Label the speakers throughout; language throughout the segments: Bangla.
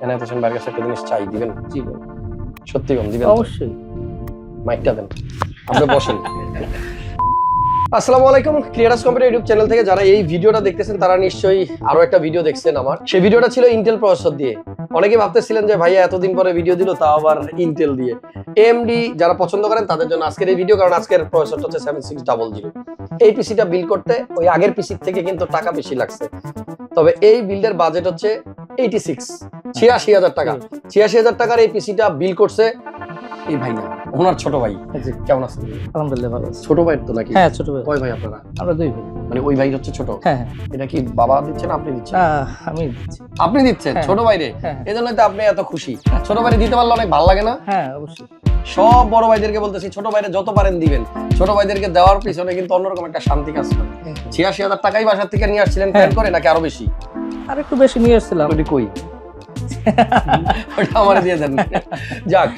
Speaker 1: এনায়েত হোসেন ভাইয়ের কাছে একটা জিনিস চাই দিবেন?
Speaker 2: জি ভাই।
Speaker 1: সত্যি কম দিবেন
Speaker 2: অবশ্যই।
Speaker 1: মাইকটা দেন। আপনি বসেন। আসসালামু আলাইকুম ক্লিয়ারাস কম্পিউটার ইউটিউব চ্যানেল থেকে যারা এই ভিডিওটা দেখতেছেন তারা নিশ্চয়ই আরও একটা ভিডিও দেখছেন আমার। সেই ভিডিওটা ছিল ইন্টেল প্রসেসর দিয়ে। অনেকে ভাবতেছিলেন যে ভাইয়া এতদিন পরে ভিডিও দিল তাও আবার ইন্টেল দিয়ে। এমডি যারা পছন্দ করেন তাদের জন্য আজকের এই ভিডিও কারণ আজকের প্রসেসরটা হচ্ছে সেভেন সিক্স ডাবল জিরো এই পিসিটা বিল করতে ওই আগের পিসির থেকে কিন্তু টাকা বেশি লাগছে। তবে এই বিল্ডের বাজেট হচ্ছে এইটি সিক্স ছিয়াশি হাজার টাকা। ছিয়াশি হাজার টাকার এই পিসিটা বিল করছে এই ভাইয়া ওনার ছোট ভাই। কেমন আছেন?
Speaker 2: আলহামদুলিল্লাহ ভালো
Speaker 1: ছোট ভাই তো নাকি?
Speaker 2: হ্যাঁ ছোট ভাই।
Speaker 1: কয় ভাই আপনারা?
Speaker 2: আমরা দুই ভাই।
Speaker 1: মানে ওই ভাই হচ্ছে ছোট?
Speaker 2: হ্যাঁ হ্যাঁ।
Speaker 1: এটা কি বাবা দিচ্ছেন আপনি দিচ্ছেন?
Speaker 2: আমি দিচ্ছি।
Speaker 1: আপনি দিচ্ছেন?
Speaker 2: হ্যাঁ।
Speaker 1: ছোট ভাইরে?
Speaker 2: হ্যাঁ
Speaker 1: এই জন্যই তো আপনি এত খুশি। ছোট ভাইরে দিতে পারলে অনেক ভালো লাগে না?
Speaker 2: হ্যাঁ অবশ্যই।
Speaker 1: সব বড় ভাইদেরকে বলতেছি ছোট ভাইরে যত পারেন দিবেন। ছোট ভাইদেরকে দেওয়ার পিছনে কিন্তু অন্যরকম একটা শান্তি কাজ করে।
Speaker 2: হ্যাঁ।
Speaker 1: ছিয়াশি হাজার টাকাই বাসার থেকে নিয়ে আসছিলেন প্ল্যান করে নাকি আরও বেশি?
Speaker 2: আর একটু বেশি নিয়ে এসেছিলাম।
Speaker 1: কই? ওটা আমার দিয়ে দেন। যাক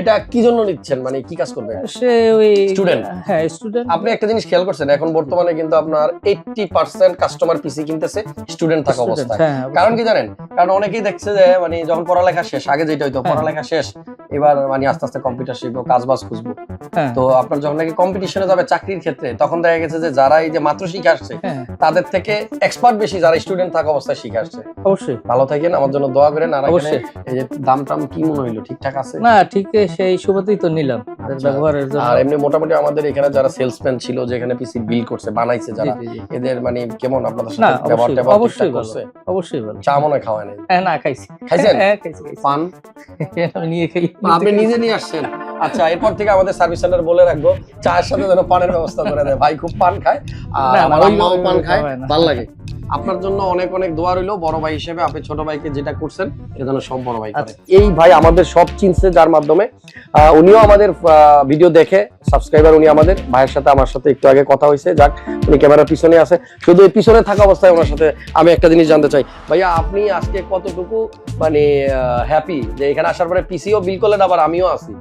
Speaker 1: এটা কি জন্য নিচ্ছেন? মানে কি কাজ করবে
Speaker 2: সে ওই
Speaker 1: Student?
Speaker 2: হ্যাঁ স্টুডেন্ট
Speaker 1: আপনি একটা জিনিস খেয়াল করছেন এখন বর্তমানে কিন্তু আপনার এইটটি পার্সেন্ট কাস্টমার পিসি কিনতেছে স্টুডেন্ট থাকা অবস্থায়।
Speaker 2: হ্যাঁ
Speaker 1: কারণ কি জানেন? কারণ অনেকেই দেখছে যে মানে যখন পড়ালেখা শেষ আগে যেটা হইতো
Speaker 2: হ্যাঁ।
Speaker 1: পড়ালেখা শেষ এবার মানে আস্তে আস্তে কম্পিউটার শিখব কাজ বাজ খুঁজবো।
Speaker 2: হ্যাঁ।
Speaker 1: তো আপনার যখন নাকি কম্পিটিশনে যাবে চাকরির ক্ষেত্রে তখন দেখা গেছে যে যারা এই যে মাত্র শিখে আসছে তাদের থেকে এক্সপার্ট বেশি যারা স্টুডেন্ট থাকা অবস্থায় শিখে আসছে।
Speaker 2: অবশ্যই।
Speaker 1: ভালো থাকেন আমার জন্য দোয়া করেন আর
Speaker 2: অবশ্যই।
Speaker 1: এই যে দাম টাম কি মনে হইল? ঠিকঠাক আছে?
Speaker 2: না ঠিক সেই সুবাদেই তো নিলাম।
Speaker 1: আচ্ছা।
Speaker 2: ব্যবহারের জন্য।
Speaker 1: আর এমনি মোটামুটি আমাদের এখানে যারা সেলসম্যান ছিল যেখানে পিসি বিল করছে বানাইছে যারা। এদের মানে কেমন আপনাদের সাথে ব্যবহার ট্যাবহার
Speaker 2: অবশ্যই
Speaker 1: করছে?
Speaker 2: অবশ্যই ভালো
Speaker 1: চা মনে খাওয়ায় নাই।
Speaker 2: হ্যাঁ না খাইছি।
Speaker 1: খাইছেন?
Speaker 2: হ্যাঁ খাইছি
Speaker 1: পান?
Speaker 2: আমি নিয়ে খাই।
Speaker 1: আপনি নিজে নিয়ে আসছেন? আচ্ছা এরপর থেকে আমাদের সার্ভিস সেন্টার বলে রাখব চায়ের সাথে যেন পানের ব্যবস্থা করে দেয়। ভাই খুব পান খায় আর আমার
Speaker 2: ওই-
Speaker 1: পান খায় ভালো লাগে। আপনার জন্য অনেক অনেক দোয়া রইল। বড় ভাই হিসেবে আপনি ছোট ভাইকে যেটা করছেন, এটা যেন সব বড় ভাই
Speaker 2: আচ্ছা।
Speaker 1: এই ভাই আমাদের সব চিনছে যার মাধ্যমে। উনিও আমাদের ভিডিও দেখে সাবস্ক্রাইবার উনি আমাদের। ভাইয়ের সাথে, আমার সাথে একটু আগে কথা হয়েছে। যাক, উনি ক্যামেরার পিছনে আছে। শুধু এই পিছনে থাকা অবস্থায় ওনার সাথে আমি একটা জিনিস জানতে চাই। ভাইয়া, আপনি আজকে কতটুকু মানে হ্যাপি যে এখানে আসার পরে পিসিও বিল করলেন, আবার আমিও আছি।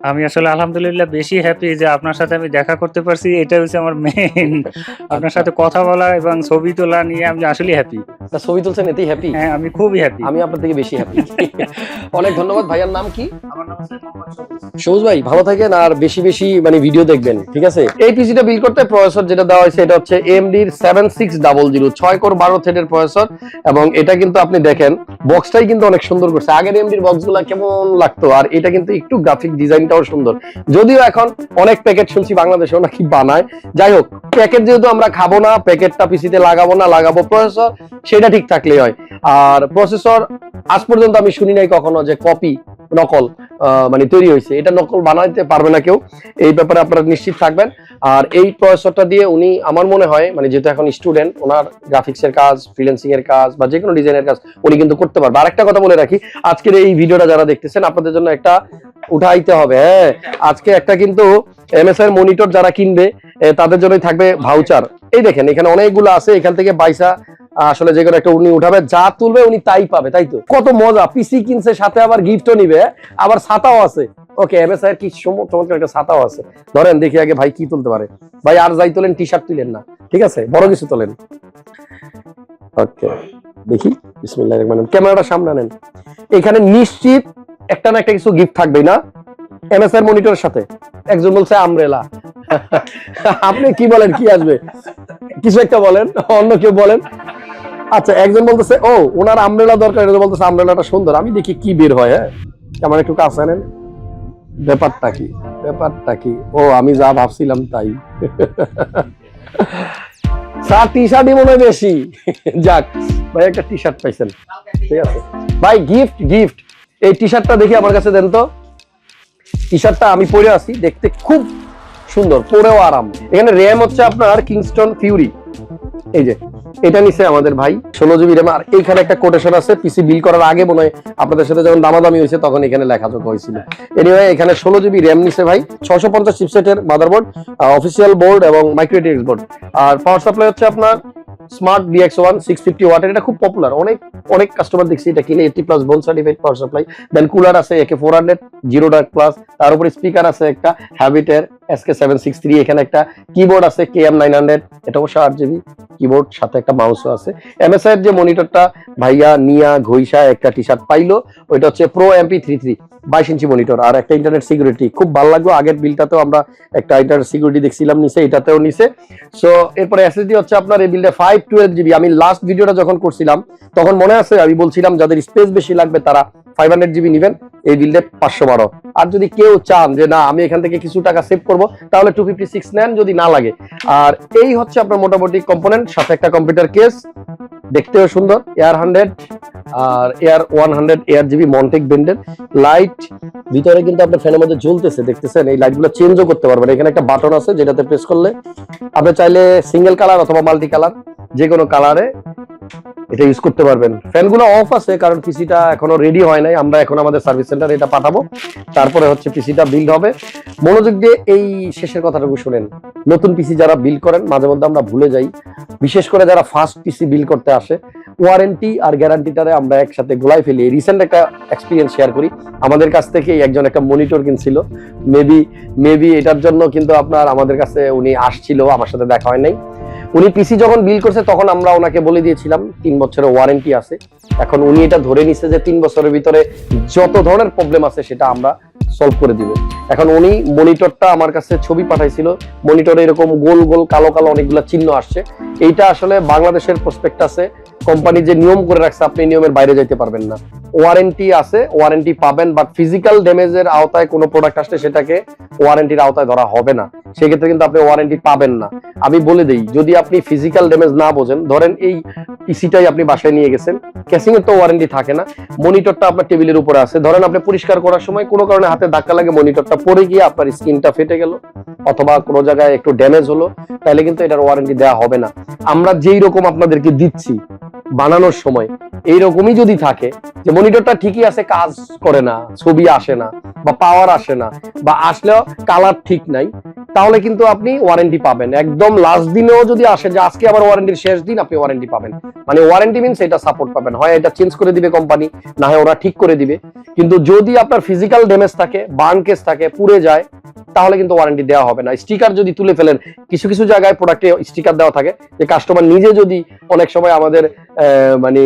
Speaker 3: আমি আসলে আলহামদুলিল্লাহ বেশি হ্যাপি যে আপনার সাথে আমি দেখা করতে পারছি এটা হচ্ছে আমার মেইন আপনার সাথে কথা বলা এবং ছবি তোলা নিয়ে আমি আসলে হ্যাপি
Speaker 1: ছবি তুলছেন এতেই হ্যাপি
Speaker 3: হ্যাঁ আমি খুবই হ্যাপি
Speaker 1: আমি আপনার থেকে বেশি হ্যাপি অনেক ধন্যবাদ। ভাইয়ার নাম কি?
Speaker 3: আমার নাম সবুজ।
Speaker 1: ভাই ভালো থাকেন আর বেশি বেশি মানে ভিডিও দেখবেন ঠিক আছে? এই পিসিটা বিল করতে প্রসেসর যেটা দেওয়া হয়েছে এটা হচ্ছে AMD seven six double zero ছয় কোর বারো থ্রেডের প্রসেসর এবং এটা কিন্তু আপনি দেখেন বক্সটাই কিন্তু অনেক সুন্দর করছে। আগের এমডির বক্সগুলা কেমন লাগতো আর এটা কিন্তু একটু গ্রাফিক ডিজাইনটাও সুন্দর। যদিও এখন অনেক প্যাকেট শুনছি বাংলাদেশেও নাকি বানায়। যাই হোক প্যাকেট যেহেতু আমরা খাব না প্যাকেটটা পিসিতে লাগাবো না, লাগাবো প্রসেসর সেটা ঠিক থাকলেই হয়। আর প্রসেসর আজ পর্যন্ত আমি শুনি নাই কখনো যে কপি নকল। মানে তৈরি হয়েছে। এটা নকল বানাইতে পারবে না কেউ। এই ব্যাপারে আপনারা নিশ্চিত থাকবেন। আর এই প্রসেসরটা দিয়ে উনি, আমার মনে হয় মানে যেহেতু এখন স্টুডেন্ট ওনার গ্রাফিক্স এর কাজ ফ্রিল্যান্সিং এর কাজ, বা যে কোনো ডিজাইনের কাজ, উনি কিন্তু করতে পারবে। আর একটা কথা বলে রাখি, আজকের এই ভিডিওটা যারা দেখতেছেন, আপনাদের জন্য একটা উঠাইতে হবে হ্যাঁ? আজকে একটা কিন্তু এমএস এর মনিটর যারা কিনবে তাদের জন্যই থাকবে ভাউচার এই দেখেন, এখানে অনেকগুলো আছে। এখান থেকে বাইসা আসলে যে কোনো একটা উনি উঠাবে, যা তুলবে উনি তাই পাবে, তাই তো? কত মজা পিসি কিনছে, সাথে আবার গিফটও নিবে, আবার ছাতাও আছে। ওকে এমএসআই এর কি সম- চমৎকার একটা ছাতাও আছে। ধরেন দেখি আগে ভাই কি তুলতে পারে। ভাই আর যাই তোলেন টি শার্ট তুলেন না, ঠিক আছে? বড় কিছু তোলেন। ওকে দেখি, বিসমিল্লাহির রহমানির ক্যামেরাটা সামনে নেন এখানে নিশ্চিত একটা না একটা কিছু গিফট থাকবেই না এমএসআই মনিটরের সাথে। একজন বলছে আমরেলা আপনি কি বলেন, কি আসবে? কিছু একটা বলেন, অন্য কেউ বলেন। আচ্ছা একজন বলতেছে, ও ওনার আমরেলা দরকার একজন বলতেছে আমরেলাটা সুন্দর। আমি দেখি কি বের হয় হ্যাঁ? আমার একটু কাছে নেন ব্যাপারটা কি? ব্যাপারটা কি? ও, আমি যা ভাবছিলাম তাই। স্যার টি শার্টই মনে হয় বেশি। যাক, ভাই, একটা টি শার্ট পাইছেন। ঠিক আছে। ভাই গিফট গিফট এই টি শার্টটা দেখি আমার কাছে দেন তো। টি শার্টটা আমি পরে আছি, দেখতে খুব সুন্দর, পরেও আরাম। এখানে র্যাম হচ্ছে আপনার কিংস্টন ফিউরি। এই যে এটা নিছে আমাদের ভাই, ষোলো জিবি র্যাম আর এইখানে একটা কোটেশন আছে পিসি বিল করার আগে মনে হয় আপনাদের সাথে যখন দামাদামি হয়েছে তখন এখানে লেখাযোগ হয়েছিল। এনিওয়ে এখানে ষোলো জিবি র্যাম নিছে ভাই ছশো পঞ্চাশ চিপসেটের মাদারবোর্ড অফিসিয়াল বোর্ড এবং মাইক্রোটিক্স বোর্ড আর পাওয়ার সাপ্লাই হচ্ছে আপনার smart DX one six fifty ওয়াটের এটা খুব পপুলার অনেক অনেক কাস্টমার দেখছি এটা কিনে eighty plus bronze certified power supply then cooler আছে AK four hundred zero dark plus তার উপরে স্পিকার আছে একটা হ্যাবিটের এসকে সেভেন সিক্স থ্রি এখানে একটা কিবোর্ড আছে কে এম নাইন হান্ড্রেড এটা অবশ্য আট জিবি কিবোর্ড সাথে একটা মাউসও আছে। এমএসআই এর যে মনিটরটা ভাইয়া নিয়া ঘইসা একটা টি শার্ট পাইলো, ওইটা হচ্ছে প্রো এমপি থ্রি থ্রি বাইশ ইঞ্চি মনিটর আর একটা ইন্টারনেট সিকিউরিটি খুব ভালো লাগল, আগের বিলটাতেও আমরা একটা ইন্টারনেট সিকিউরিটি দেখছিলাম নিচে, এটাতেও নিচে। সো এরপরে এসএসডি হচ্ছে আপনার এই বিলটা ফাইভ টুয়েলভ জিবি আমি লাস্ট ভিডিওটা যখন করছিলাম, তখন মনে আছে, আমি বলছিলাম, যাদের স্পেস বেশি লাগবে, তারা ফাইভ হান্ড্রেড জিবি নেবেন, এই বিলটা পাঁচশো বারো। আর যদি কেউ চান যে না, আমি এখান থেকে কিছু টাকা সেভ করব, তাহলে টু ফিফটি সিক্স নেন যদি না লাগে। আর এই হচ্ছে আপনার মোটামুটি কম্পোনেন্ট সাথে একটা কম্পিউটার কেস দেখতেও সুন্দর এয়ার হান্ড্রেড আর air one hundred ARGB Montech বেন্ডের light ভিতরে কিন্তু আপনার ফ্যানের মধ্যে জ্বলতেছে, দেখতেছেন? এই লাইটগুলো চেঞ্জও করতে পারবেন। এখানে একটা বাটন আছে, যেটাতে প্রেস করলে আপনি চাইলে সিঙ্গেল কালার অথবা মাল্টি কালার যে কোনো কালারে এটা ইউজ করতে পারবেন। ফ্যানগুলো অফ আছে, কারণ পিসিটা এখনও রেডি হয় নাই। আমরা এখন আমাদের সার্ভিস সেন্টারে এটা পাঠাবো। তারপরে হচ্ছে পিসিটা বিল্ড হবে। মনোযোগ দিয়ে এই শেষের কথাটুকু শুনেন। নতুন পিসি যারা বিল করেন, মাঝে মধ্যে আমরা ভুলে যাই। বিশেষ করে যারা ফার্স্ট পিসি বিল করতে আসে ওয়ারেন্টি আর গ্যারান্টিটারে আমরা একসাথে গোলাই ফেলি রিসেন্ট একটা এক্সপিরিয়েন্স শেয়ার করি। আমাদের কাছ থেকে একজন একটা মনিটর কিনছিল। মেবি মেবি এটার জন্য কিন্তু আপনার আমাদের কাছে উনি আসছিল, আমার সাথে দেখা হয় নাই। উনি পিসি যখন বিল করছে, তখন আমরা ওনাকে বলে দিয়েছিলাম, তিন বছরের ওয়ারেন্টি আছে। এখন উনি এটা ধরে নিছে যে তিন বছরের ভিতরে যত ধরনের প্রবলেম আছে, সেটা আমরা সলভ করে দিব। এখন উনি মনিটরটা আমার কাছে ছবি পাঠাইছিল মনিটরে এরকম গোল গোল কালো কালো অনেকগুলো চিহ্ন আসছে। এইটা আসলে বাংলাদেশের প্রসপেক্টাসে কোম্পানি যে নিয়ম করে রাখছে, আপনি নিয়মের বাইরে যাইতে পারবেন না। ওয়ারেন্টি আছে ওয়ারেন্টি পাবেন বাট ফিজিক্যাল ড্যামেজের আওতায় কোনো প্রোডাক্ট আসলে সেটাকে ওয়ারেন্টির আওতায় ধরা হবে না। সেক্ষেত্রে কিন্তু আপনি ওয়ারেন্টি পাবেন না। আমি বলে দেই, যদি আপনি ফিজিক্যাল ড্যামেজ না বোঝেন, ধরেন এই পিসিটাই আপনি বাসায় নিয়ে গেছেন ক্যাসিং এর তো ওয়ারেন্টি থাকে না মনিটরটা আপনার টেবিলের উপরে আছে। ধরেন আপনি পরিষ্কার করার সময় কোনো কারণে হাতে ধাক্কা লাগে মনিটরটা পড়ে গিয়ে আপনার স্ক্রিনটা ফেটে গেল, অথবা কোনো জায়গায় একটু ড্যামেজ হলো, তাহলে কিন্তু এটার ওয়ারেন্টি দেওয়া হবে না। আমরা যেই রকম আপনাদেরকে দিচ্ছি বানানোর সময় এইরকমই যদি থাকে যে মনিটরটা ঠিকই আছে, কাজ করে না, ছবি আসে না, বা পাওয়ার আসে না, বা আসলেও কালার ঠিক নাই, তাহলে কিন্তু আপনি ওয়ারেন্টি পাবেন। একদম লাস্ট দিনেও যদি আসে যে আজকে আবার ওয়ারেন্টির শেষ দিন, আপনি ওয়ারেন্টি পাবেন। মানে ওয়ারেন্টি মিনস এটা সাপোর্ট পাবেন। হয় এটা চেঞ্জ করে দিবে কোম্পানি না হয় ওরা ঠিক করে দিবে। কিন্তু যদি আপনার ফিজিক্যাল ড্যামেজ থাকে বার্ন কেস থাকে, পুড়ে যায় তাহলে কিন্তু ওয়ারেন্টি দেওয়া হবে না। স্টিকার যদি তুলে ফেলেন, কিছু কিছু জায়গায় প্রোডাক্টে স্টিকার দেওয়া থাকে। যে কাস্টমার নিজে যদি অনেক সময় আমাদের মানে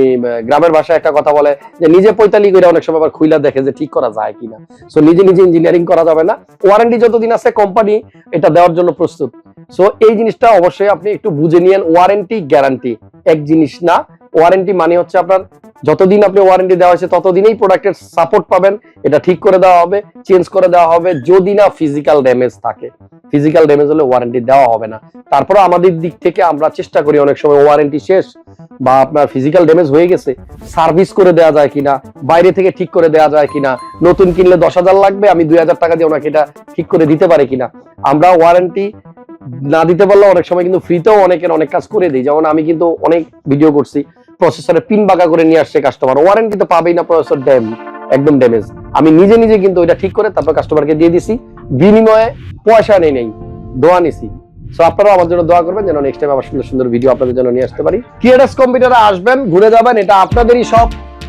Speaker 1: গ্রামের ভাষায় একটা কথা বলে, যে নিজে পৈতালি করে অনেক সময় আবার খুইলা দেখে যে ঠিক করা যায় কিনা। সো নিজে নিজে ইঞ্জিনিয়ারিং করা যাবে না। ওয়ারেন্টি যতদিন আছে কোম্পানি এটা দেওয়ার জন্য প্রস্তুত। সো এই জিনিসটা অবশ্যই আপনি একটু বুঝে নিয়েন। ওয়ারেন্টি গ্যারান্টি এক জিনিস না। ওয়ারেন্টি মানে হচ্ছে আপনার যতদিন আপনি ওয়ারেন্টি দেওয়া হয়েছে ততদিনই প্রোডাক্টের সাপোর্ট পাবেন। এটা ঠিক করে দেওয়া হবে চেঞ্জ করে দেওয়া হবে, যদি না ফিজিক্যাল ড্যামেজ থাকে। ফিজিক্যাল ড্যামেজ হলে ওয়ারেন্টি দেওয়া হবে না। তারপরে আমাদের দিক থেকে আমরা চেষ্টা করি, অনেক সময় ওয়ারেন্টি শেষ বা আপনার ফিজিক্যাল ড্যামেজ হয়ে গেছে সার্ভিস করে দেওয়া যায় কিনা, বাইরে থেকে ঠিক করে দেওয়া যায় কিনা, নতুন কিনলে দশ হাজার লাগবে, আমি দুই হাজার টাকা দিয়ে ওনাকে এটা ঠিক করে দিতে পারি কিনা। আমরা ওয়ারেন্টি না দিতে পারলে অনেক সময় কিন্তু ফ্রিতেও অনেকের অনেক কাজ করে দিই। যেমন আমি কিন্তু অনেক ভিডিও করছি প্রসেসরে পিন বাঁকা করে নিয়ে আসছে কাস্টমার ওয়ারেন্টি তো পাবেই না প্রসেসর ড্যাম একদম ড্যামেজ আমি নিজে নিজে কিন্তু ওইটা ঠিক করে তারপর কাস্টমারকে দিয়ে দিছি। বিনিময়ে পয়সা নেই নেই, দোয়া নিছি। সো আপনারাও আমার জন্য দোয়া করবেন যেন নেক্সট টাইম সুন্দর সুন্দর ভিডিও আপনাদের জন্য নিয়ে আসতে পারি। কম্পিউটারে আসবেন, ঘুরে যাবেন, এটা আপনাদেরই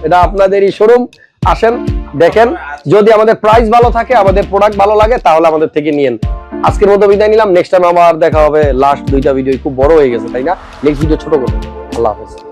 Speaker 1: এটা আপনাদেরই শোরুম আসেন, দেখেন, যদি আমাদের প্রাইস ভালো থাকে, আমাদের প্রোডাক্ট ভালো লাগে, তাহলে আমাদের থেকে নিয়েন। আজকের মতো বিদায় নিলাম। নেক্সট টাইম আবার দেখা হবে। লাস্ট দুইটা ভিডিও খুব বড় হয়ে গেছে, তাই না? নেক্সট ভিডিও ছোট করব। আল্লাহ হাফেজ।